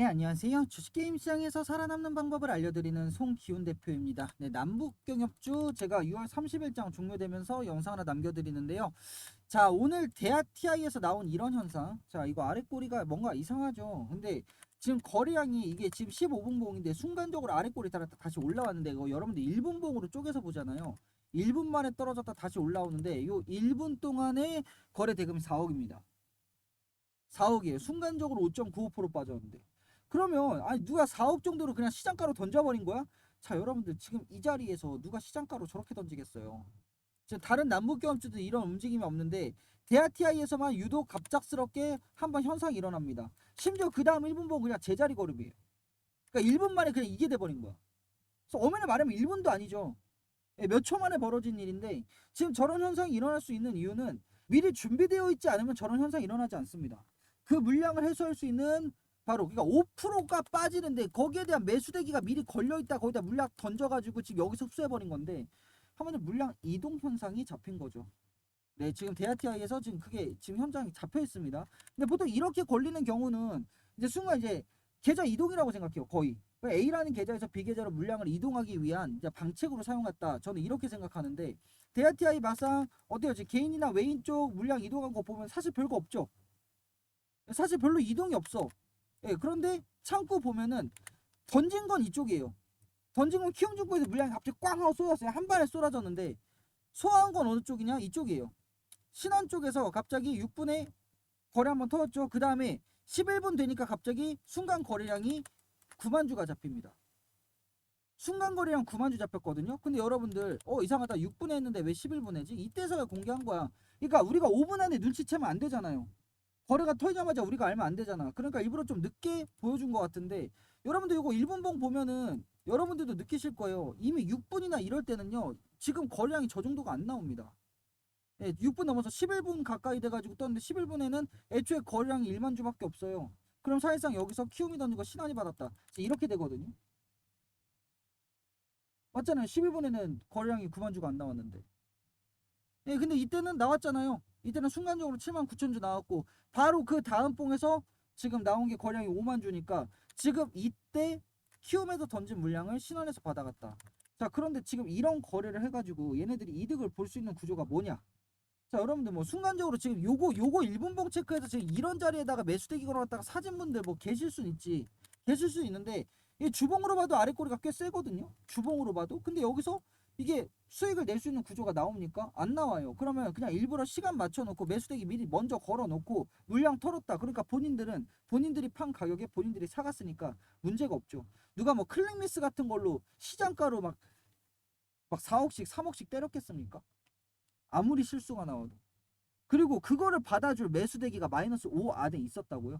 네, 안녕하세요. 주식게임 시장에서 살아남는 방법을 알려드리는 송기훈 대표입니다. 네, 남북경협주 제가 6월 30일장 종료되면서 영상 하나 남겨드리는데요. 자, 오늘 대하TI에서 나온 이런 현상. 자, 이거 아래 꼬리가 뭔가 이상하죠. 근데 지금 거래량이 이게 지금 15분봉인데 순간적으로 아래 꼬리 따라 다시 올라왔는데 이거 여러분들 1분봉으로 쪼개서 보잖아요. 1분 만에 떨어졌다 다시 올라오는데 요 1분 동안에 거래 대금이 4억입니다. 4억이에요. 순간적으로 5.95% 빠졌는데. 그러면 아니 누가 4억 정도로 그냥 시장가로 던져버린 거야? 자 여러분들 지금 이 자리에서 누가 시장가로 저렇게 던지겠어요? 다른 남북경합주도 이런 움직임이 없는데 대하TI에서만 유독 갑작스럽게 한번 현상이 일어납니다. 심지어 그 다음 1분 보고 그냥 제자리 걸음이에요. 그러니까 1분 만에 그냥 이게 돼버린 거야. 그래서 엄연히 말하면 1분도 아니죠. 예, 몇초 만에 벌어진 일인데 지금 저런 현상이 일어날 수 있는 이유는 미리 준비되어 있지 않으면 저런 현상이 일어나지 않습니다. 그 물량을 해소할 수 있는 바로 그러니까 5%가 빠지는데 거기에 대한 매수대기가 미리 걸려 있다 거기다 물량 던져가지고 지금 여기서 흡수해 버린 건데 한번에 물량 이동 현상이 잡힌 거죠. 네 지금 대하티아이에서 지금 그게 지금 현장이 잡혀 있습니다. 근데 보통 이렇게 걸리는 경우는 이제 순간 이제 계좌 이동이라고 생각해요 거의 그러니까 A라는 계좌에서 B 계좌로 물량을 이동하기 위한 방책으로 사용했다 저는 이렇게 생각하는데 대하티아이 막상 어때요 지금 개인이나 외인 쪽 물량 이동한 거 보면 사실 별거 없죠. 사실 별로 이동이 없어. 예, 그런데 창고 보면은 던진 건 이쪽이에요. 던진 건 키움중고에서 물량이 갑자기 꽝 하고 쏟았어요. 한 발에 쏟아졌는데 소화한 건 어느 쪽이냐? 이쪽이에요. 신원 쪽에서 갑자기 6분에 거래 한번 터졌죠. 그 다음에 11분 되니까 갑자기 순간 거래량이 9만 주가 잡힙니다. 순간 거래량 9만 주 잡혔거든요. 근데 여러분들 어 이상하다 6분에 했는데 왜 11분에 지? 이때서야 공개한 거야. 그러니까 우리가 5분 안에 눈치채면 안 되잖아요. 거래가 터지자마자 우리가 알면 안 되잖아. 그러니까 일부러 좀 늦게 보여준 것 같은데 여러분들 이거 1분봉 보면은 여러분들도 느끼실 거예요. 이미 6분이나 이럴 때는요. 지금 거래량이 저 정도가 안 나옵니다. 예, 6분 넘어서 11분 가까이 돼가지고 떴는데 11분에는 애초에 거래량이 1만 주밖에 없어요. 그럼 사실상 여기서 키움이 거 신한이 받았다. 이렇게 되거든요. 맞잖아요. 11분에는 거래량이 9만 주가 안 나왔는데. 예, 근데 이때는 나왔잖아요. 이때는 순간적으로 7만 9천 주 나왔고 바로 그 다음 봉에서 지금 나온 게 거량이 5만 주니까 지금 이때 키움에서 던진 물량을 신원에서 받아갔다. 자 그런데 지금 이런 거래를 해가지고 얘네들이 이득을 볼 수 있는 구조가 뭐냐? 자 여러분들 뭐 순간적으로 지금 요거 요거 1분봉 체크해서 지금 이런 자리에다가 매수대기 걸어놨다가 사진 분들 뭐 계실 수 있지 계실 수 있는데 이 주봉으로 봐도 아래 꼬리가 꽤 세거든요. 주봉으로 봐도 근데 여기서 이게 수익을 낼 수 있는 구조가 나옵니까? 안 나와요. 그러면 그냥 일부러 시간 맞춰놓고 매수대기 미리 먼저 걸어놓고 물량 털었다. 그러니까 본인들은 본인들이 판 가격에 본인들이 사갔으니까 문제가 없죠. 누가 뭐 클릭미스 같은 걸로 시장가로 막, 막 4억씩 3억씩 때렸겠습니까? 아무리 실수가 나와도. 그리고 그거를 받아줄 매수대기가 마이너스 5 안에 있었다고요?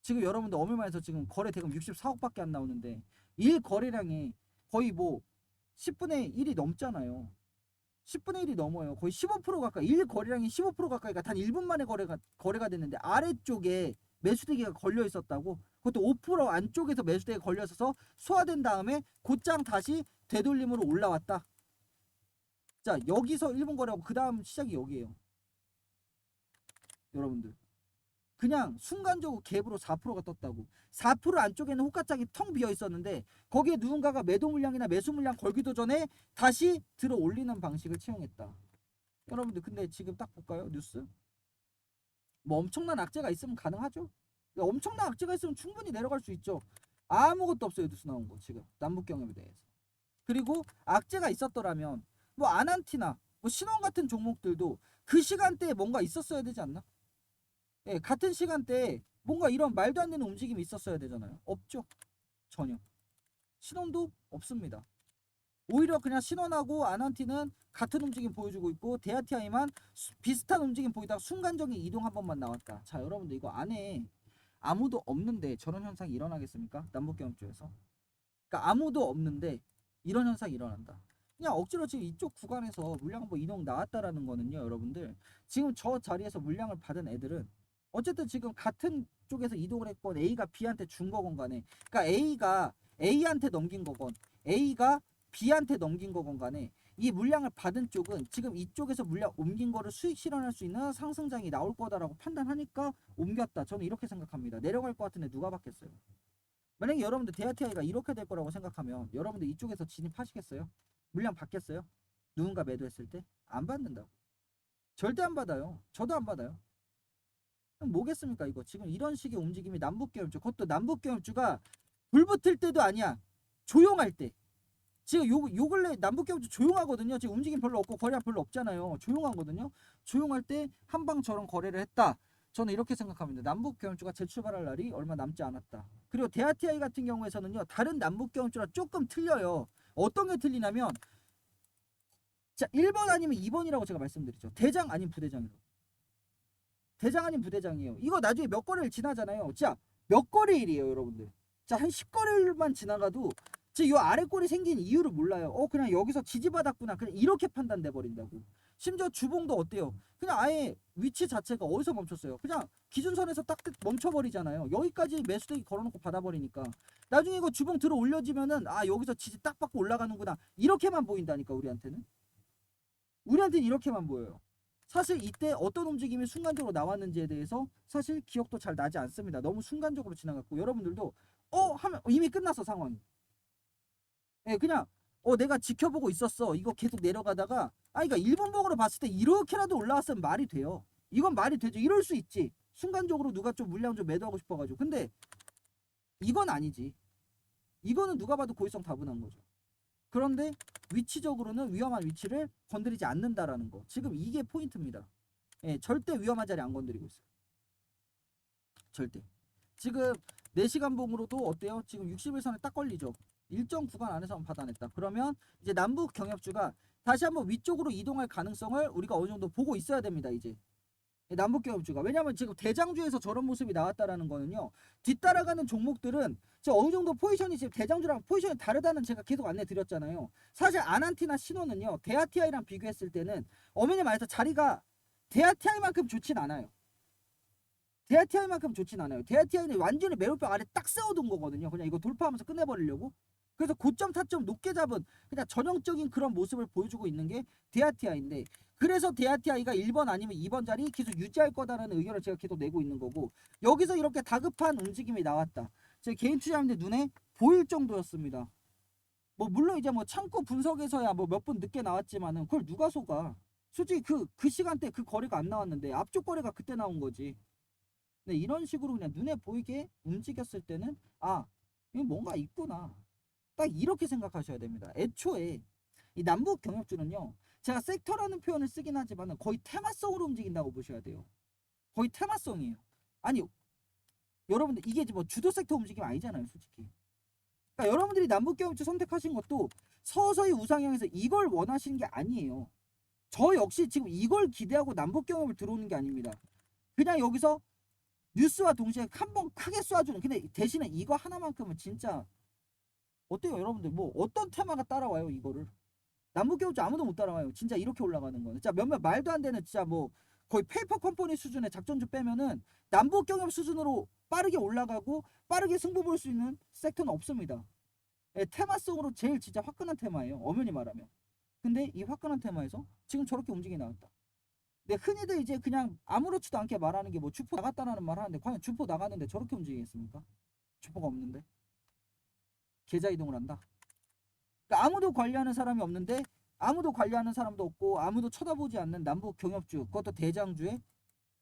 지금 여러분들 어물만에서 지금 거래 대금 64억밖에 안 나오는데 일 거래량이 거의 뭐 10분의 1이 넘잖아요. 10분의 1이 넘어요. 거의 15% 가까이. 일 거래량이 15% 가까이가 단 1분 만에 거래가 거래가 됐는데 아래쪽에 매수대기가 걸려 있었다고. 그것도 5% 안쪽에서 매수대기가 걸려 있어서 소화된 다음에 곧장 다시 되돌림으로 올라왔다. 자, 여기서 1분 거래하고 그 다음 시작이 여기에요. 여러분들. 그냥 순간적으로 갭으로 4%가 떴다고. 4% 안쪽에는 호가짝이 텅 비어 있었는데 거기에 누군가가 매도 물량이나 매수 물량 걸기도 전에 다시 들어 올리는 방식을 채용했다. 여러분들 근데 지금 딱 볼까요? 뉴스? 뭐 엄청난 악재가 있으면 가능하죠. 엄청난 악재가 있으면 충분히 내려갈 수 있죠. 아무것도 없어요. 뉴스 나온 거 지금 남북 경협에 대해서. 그리고 악재가 있었더라면 뭐 아난티나 뭐 신원 같은 종목들도 그 시간대에 뭔가 있었어야 되지 않나? 예, 같은 시간대에 뭔가 이런 말도 안 되는 움직임이 있었어야 되잖아요. 없죠. 전혀. 신원도 없습니다. 오히려 그냥 신원하고 아난티는 같은 움직임 보여주고 있고 대아티아이만 비슷한 움직임 보이다가 순간적인 이동 한 번만 나왔다. 자 여러분들 이거 안에 아무도 없는데 저런 현상이 일어나겠습니까? 남북경협주에서. 그러니까 아무도 없는데 이런 현상이 일어난다. 그냥 억지로 지금 이쪽 구간에서 물량 한번 이동 나왔다라는 거는요 여러분들 지금 저 자리에서 물량을 받은 애들은 어쨌든 지금 같은 쪽에서 이동을 했건 A가 B한테 준 거건 간에 그러니까 A가 A한테 넘긴 거건 A가 B한테 넘긴 거건 간에 이 물량을 받은 쪽은 지금 이쪽에서 물량 옮긴 거를 수익 실현할 수 있는 상승장이 나올 거다라고 판단하니까 옮겼다. 저는 이렇게 생각합니다. 내려갈 것 같은데 누가 받겠어요? 만약에 여러분들 데아티아이가 이렇게 될 거라고 생각하면 여러분들 이쪽에서 진입하시겠어요? 물량 받겠어요? 누군가 매도했을 때 안 받는다고. 절대 안 받아요. 저도 안 받아요. 그럼 뭐겠습니까 이거? 지금 이런 식의 움직임이 남북경협주 그것도 남북경협주가 불 붙을 때도 아니야. 조용할 때. 지금 요, 요 근래 남북경협주 조용하거든요. 지금 움직임 별로 없고 거래량 별로 없잖아요. 조용하거든요. 조용할 때 한방 저런 거래를 했다. 저는 이렇게 생각합니다. 남북경협주가 재출발할 날이 얼마 남지 않았다. 그리고 데아티아이 같은 경우에서는요 다른 남북경협주랑 조금 틀려요. 어떤 게 틀리냐면 자 1번 아니면 2번이라고 제가 말씀드리죠. 대장 아닌 부대장이라고 대장 아닌 부대장이에요. 이거 나중에 몇 거래를 지나잖아요. 자, 몇 거래일이에요, 여러분들. 자, 한 10거래일만 지나가도 지금 요 아래 꼴이 생긴 이유를 몰라요. 어, 그냥 여기서 지지받았구나. 그냥 이렇게 판단돼 버린다고. 심지어 주봉도 어때요? 그냥 아예 위치 자체가 어디서 멈췄어요? 그냥 기준선에서 딱 멈춰버리잖아요. 여기까지 매수대기 걸어놓고 받아버리니까. 나중에 이거 주봉 들어 올려지면은 아 여기서 지지 딱 받고 올라가는구나. 이렇게만 보인다니까 우리한테는. 우리한테는 이렇게만 보여요. 사실 이때 어떤 움직임이 순간적으로 나왔는지에 대해서 사실 기억도 잘 나지 않습니다. 너무 순간적으로 지나갔고 여러분들도 어 하면 이미 끝났어 상황이. 예, 그냥 어 내가 지켜보고 있었어. 이거 계속 내려가다가 아 그러니까 일본봉으로 봤을 때 이렇게라도 올라왔으면 말이 돼요. 이건 말이 되죠. 이럴 수 있지. 순간적으로 누가 좀 물량 좀 매도하고 싶어가지고. 근데 이건 아니지. 이거는 누가 봐도 고의성 다분한 거죠. 그런데 위치적으로는 위험한 위치를 건드리지 않는다라는 거. 지금 이게 포인트입니다. 예, 절대 위험한 자리 안 건드리고 있어요. 절대. 지금 4시간 봉으로도 어때요? 지금 60일선에 딱 걸리죠. 일정 구간 안에서만 받아냈다. 그러면 이제 남북 경협주가 다시 한번 위쪽으로 이동할 가능성을 우리가 어느 정도 보고 있어야 됩니다. 이제 남북 경협주가 왜냐하면 지금 대장주에서 저런 모습이 나왔다라는 거는요. 뒤따라가는 종목들은 저 어느 정도 포지션이 지금 대장주랑 포지션이 다르다는 제가 계속 안내 드렸잖아요. 사실 아난티나 신호는요. 데아티아이랑 비교했을 때는 어머니 말해서 자리가 데아티아이만큼 좋진 않아요. 데아티아이만큼 좋진 않아요. 데아티아이는 완전히 매울병 아래 딱 세워둔 거거든요. 그냥 이거 돌파하면서 끝내버리려고. 그래서 고점 타점 높게 잡은 그냥 전형적인 그런 모습을 보여주고 있는 게 데아티아인데 그래서 데아티아이가 1번 아니면 2번 자리 계속 유지할 거다라는 의견을 제가 계속 내고 있는 거고 여기서 이렇게 다급한 움직임이 나왔다. 제 개인 투자자인데 눈에 보일 정도였습니다. 뭐 물론 이제 뭐 창고 분석에서야 뭐 몇 분 늦게 나왔지만은 그걸 누가 속아? 솔직히 그그 시간대 그 거래가 안 나왔는데 앞쪽 거래가 그때 나온 거지. 네, 이런 식으로 그냥 눈에 보이게 움직였을 때는 아 이거 뭔가 있구나. 딱 이렇게 생각하셔야 됩니다. 애초에 이 남북 경협주는요. 제가 섹터라는 표현을 쓰긴 하지만 거의 테마성으로 움직인다고 보셔야 돼요. 거의 테마성이에요. 아니 여러분들 이게 뭐 주도 섹터 움직임 아니잖아요, 솔직히. 그러니까 여러분들이 남북 경협주 선택하신 것도 서서히 우상향해서 이걸 원하시는 게 아니에요. 저 역시 지금 이걸 기대하고 남북 경협을 들어오는 게 아닙니다. 그냥 여기서 뉴스와 동시에 한 번 크게 쏴주는 근데 대신에 이거 하나만큼은 진짜 어때요 여러분들 뭐 어떤 테마가 따라와요 이거를 남북경주 아무도 못 따라와요. 진짜 이렇게 올라가는 거는 진짜 몇몇 말도 안 되는 진짜 뭐 거의 페이퍼 컴퍼니 수준의 작전주 빼면은 남북경협 수준으로 빠르게 올라가고 빠르게 승부 볼 수 있는 섹터는 없습니다. 예, 테마성으로 제일 진짜 화끈한 테마예요 엄연히 말하면. 근데 이 화끈한 테마에서 지금 저렇게 움직이 나왔다. 근데 흔히들 이제 그냥 아무렇지도 않게 말하는 게 뭐 주포 나갔다라는 말 하는데 과연 주포 나갔는데 저렇게 움직이겠습니까? 주포가 없는데? 계좌 이동을 한다. 그러니까 아무도 관리하는 사람이 없는데 아무도 관리하는 사람도 없고 아무도 쳐다보지 않는 남북 경협주 그것도 대장주에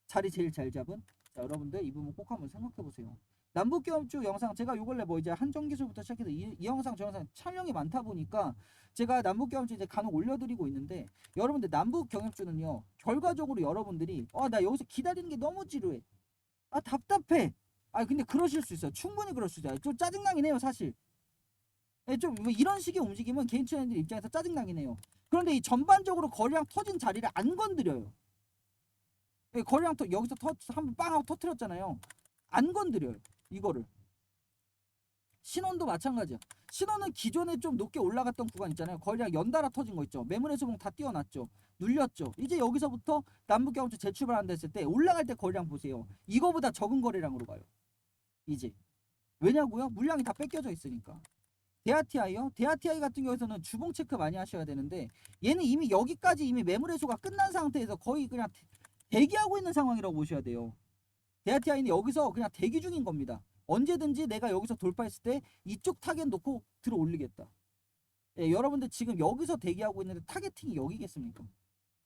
자리 제일 잘 잡은. 자 여러분들 이 부분 꼭 한번 생각해 보세요. 남북 경협주 영상 제가 요 근래 뭐 이제 한정 기술부터 시작해서 이, 이 영상 저 영상 촬영이 많다 보니까 제가 남북 경협주 이제 간혹 올려드리고 있는데 여러분들 남북 경협주는요 결과적으로 여러분들이 아나 여기서 기다리는 게 너무 지루해. 아 답답해. 아 근데 그러실 수 있어요. 충분히 그럴 수 있어요. 좀 짜증나긴 해요 사실. 예, 좀뭐 이런 식의 움직임은 개인 투자자들 입장에서 짜증나긴 해요. 그런데 이 전반적으로 거래량 터진 자리를 안 건드려요. 예, 거래량 터 여기서 터 한번 빵 하고 터트렸잖아요. 안 건드려요 이거를. 신원도 마찬가지야 신원은 기존에 좀 높게 올라갔던 구간 있잖아요. 거래량 연달아 터진 거 있죠. 매물의 수봉 다 띄워놨죠. 눌렸죠. 이제 여기서부터 남북경주 재출발한다 했을 때 올라갈 때 거래량 보세요. 이거보다 적은 거래량으로 가요. 이제. 왜냐고요? 물량이 다 뺏겨져 있으니까 대아티아이요? 대아티아이 같은 경우에는 주봉 체크 많이 하셔야 되는데 얘는 이미 여기까지 이미 매물 회수가 끝난 상태에서 거의 그냥 대- 대기하고 있는 상황이라고 보셔야 돼요. 대아티아이는 여기서 그냥 대기 중인 겁니다. 언제든지 내가 여기서 돌파했을 때 이쪽 타겟 놓고 들어 올리겠다. 예, 여러분들 지금 여기서 대기하고 있는데 타겟팅이 여기겠습니까?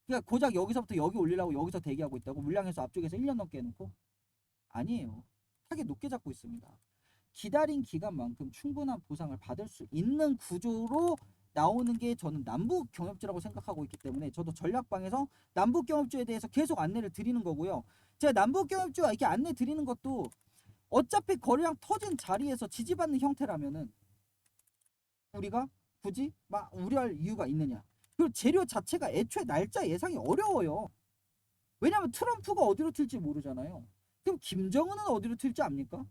그러니까 고작 여기서부터 여기 올리려고 여기서 대기하고 있다고 물량에서 앞쪽에서 1년 넘게 해놓고 아니에요. 타겟 높게 잡고 있습니다. 기다린 기간만큼 충분한 보상을 받을 수 있는 구조로 나오는 게 저는 남북 경협주라고 생각하고 있기 때문에 저도 전략방에서 남북 경협주에 대해서 계속 안내를 드리는 거고요. 제가 남북 경협주가 이렇게 안내 드리는 것도 어차피 거래량 터진 자리에서 지지받는 형태라면은 우리가 굳이 막 우려할 이유가 있느냐? 그리고 재료 자체가 애초에 날짜 예상이 어려워요. 왜냐면 트럼프가 어디로 튈지 모르잖아요. 그럼 김정은은 어디로 튈지 압니까?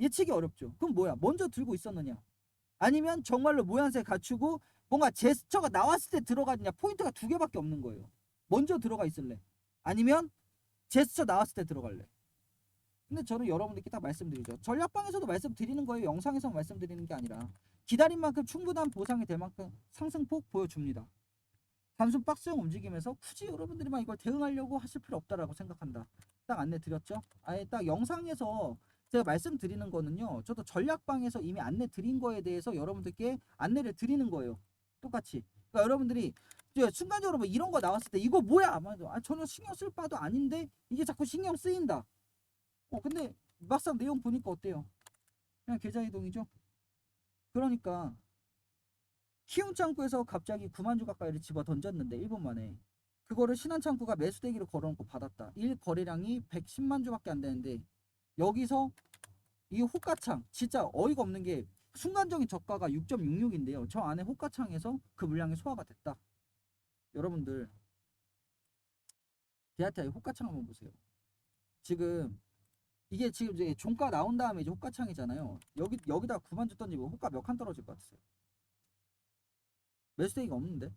예측이 어렵죠. 그럼 뭐야? 먼저 들고 있었느냐? 아니면 정말로 모양새 갖추고 뭔가 제스처가 나왔을 때 들어가느냐? 포인트가 두 개밖에 없는 거예요. 먼저 들어가 있을래? 아니면 제스처 나왔을 때 들어갈래? 근데 저는 여러분들께 딱 말씀드리죠. 전략방에서도 말씀드리는 거예요. 영상에서 말씀드리는 게 아니라 기다린 만큼 충분한 보상이 될 만큼 상승폭 보여줍니다. 단순 박스형 움직임에서 굳이 여러분들이만 이걸 대응하려고 하실 필요 없다라고 생각한다. 딱 안내 드렸죠? 아예 딱 영상에서 제가 말씀드리는 거는요. 저도 전략방에서 이미 안내 드린 거에 대해서 여러분들께 안내를 드리는 거예요. 똑같이. 그러니까 여러분들이 순간적으로 뭐 이런 거 나왔을 때 이거 뭐야? 아마도 아, 전혀 신경 쓸 바도 아닌데 이게 자꾸 신경 쓰인다. 어 근데 막상 내용 보니까 어때요? 그냥 계좌 이동이죠. 그러니까 키움 창구에서 갑자기 9만 주 가까이를 집어 던졌는데 1분 만에 그거를 신한 창구가 매수대기로 걸어놓고 받았다. 1 거래량이 110만 주밖에 안 되는데 여기서 이 호가창 진짜 어이가 없는 게 순간적인 저가가 6.66인데요. 저 안에 호가창에서 그 물량이 소화가 됐다. 여러분들 대하타의 호가창 한번 보세요. 지금 이게 지금 이제 종가 나온 다음에 이제 호가창이잖아요. 여기 여기다 9만 주 던지고 호가 몇 칸 떨어질 것 같으세요? 매수대기가 없는데.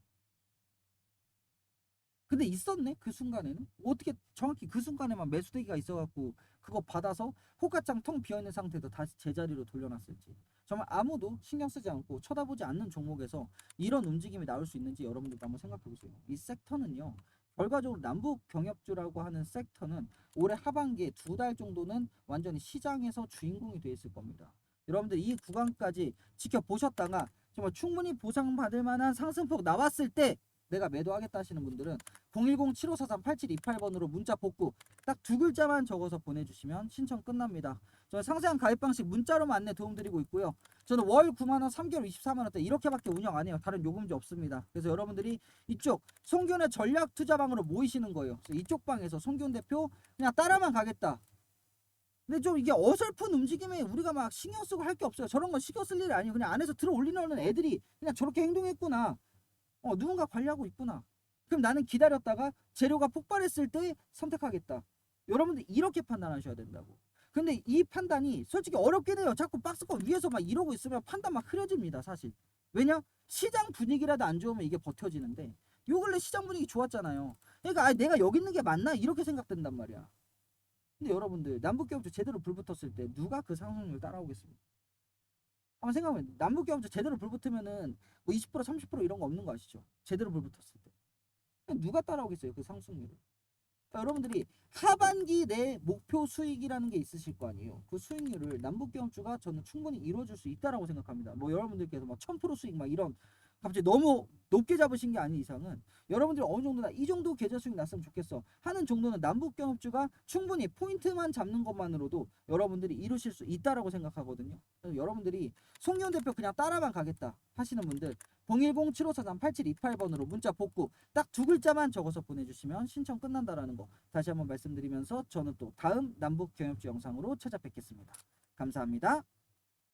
근데 있었네 그 순간에는. 어떻게 정확히 그 순간에만 매수대기가 있어갖고 그거 받아서 호가창 텅 비어있는 상태에서 다시 제자리로 돌려놨을지. 정말 아무도 신경 쓰지 않고 쳐다보지 않는 종목에서 이런 움직임이 나올 수 있는지 여러분들도 한번 생각해 보세요. 이 섹터는요 결과적으로 남북 경협주라고 하는 섹터는 올해 하반기에 두 달 정도는 완전히 시장에서 주인공이 돼 있을 겁니다. 여러분들 이 구간까지 지켜보셨다가 정말 충분히 보상받을 만한 상승폭 나왔을 때 내가 매도하겠다 하시는 분들은 010-7543-8728번으로 문자 복구 딱 두 글자만 적어서 보내주시면 신청 끝납니다. 저는 상세한 가입 방식 문자로만 안내 도움드리고 있고요. 저는 월 9만원, 3개월 24만원대 이렇게밖에 운영 안 해요. 다른 요금제 없습니다. 그래서 여러분들이 이쪽 송균의 전략 투자방으로 모이시는 거예요. 이쪽 방에서 송균 대표 그냥 따라만 가겠다. 근데 좀 이게 어설픈 움직임에 우리가 막 신경 쓰고 할 게 없어요. 저런 건 신경 쓸 일이 아니에요. 그냥 안에서 들어 올리는 애들이 그냥 저렇게 행동했구나. 어, 누군가 관리하고 있구나. 그럼 나는 기다렸다가 재료가 폭발했을 때 선택하겠다. 여러분들 이렇게 판단하셔야 된다고. 근데 이 판단이 솔직히 어렵긴 해요. 자꾸 박스권 위에서 막 이러고 있으면 판단 막 흐려집니다, 사실. 왜냐? 시장 분위기라도 안 좋으면 이게 버텨지는데 요 근래 시장 분위기 좋았잖아요. 그러니까 아, 내가 여기 있는 게 맞나? 이렇게 생각된단 말이야. 근데 여러분들 남북경주 제대로 불 붙었을 때 누가 그 상승률 따라오겠습니까? 한번 생각해보면 남북경주 제대로 불 붙으면은 뭐 20% 30% 이런 거 없는 거 아시죠? 제대로 불 붙었을 때. 누가 따라오겠어요 그 상승률을. 그러니까 여러분들이 하반기 내 목표 수익이라는 게 있으실 거 아니에요. 그 수익률을 남북 경주가 저는 충분히 이루어줄 수 있다라고 생각합니다. 뭐 여러분들께서 막 1000% 수익 막 이런 갑자기 너무 높게 잡으신 게 아닌 이상은 여러분들이 어느 정도나 이 정도 계좌 수익 났으면 좋겠어 하는 정도는 남북 경협주가 충분히 포인트만 잡는 것만으로도 여러분들이 이루실 수 있다라고 생각하거든요. 그래서 여러분들이 송기훈 대표 그냥 따라만 가겠다 하시는 분들 010-7543-8728번으로 문자 복구 딱 두 글자만 적어서 보내주시면 신청 끝난다라는 거 다시 한번 말씀드리면서 저는 또 다음 남북 경협주 영상으로 찾아뵙겠습니다. 감사합니다.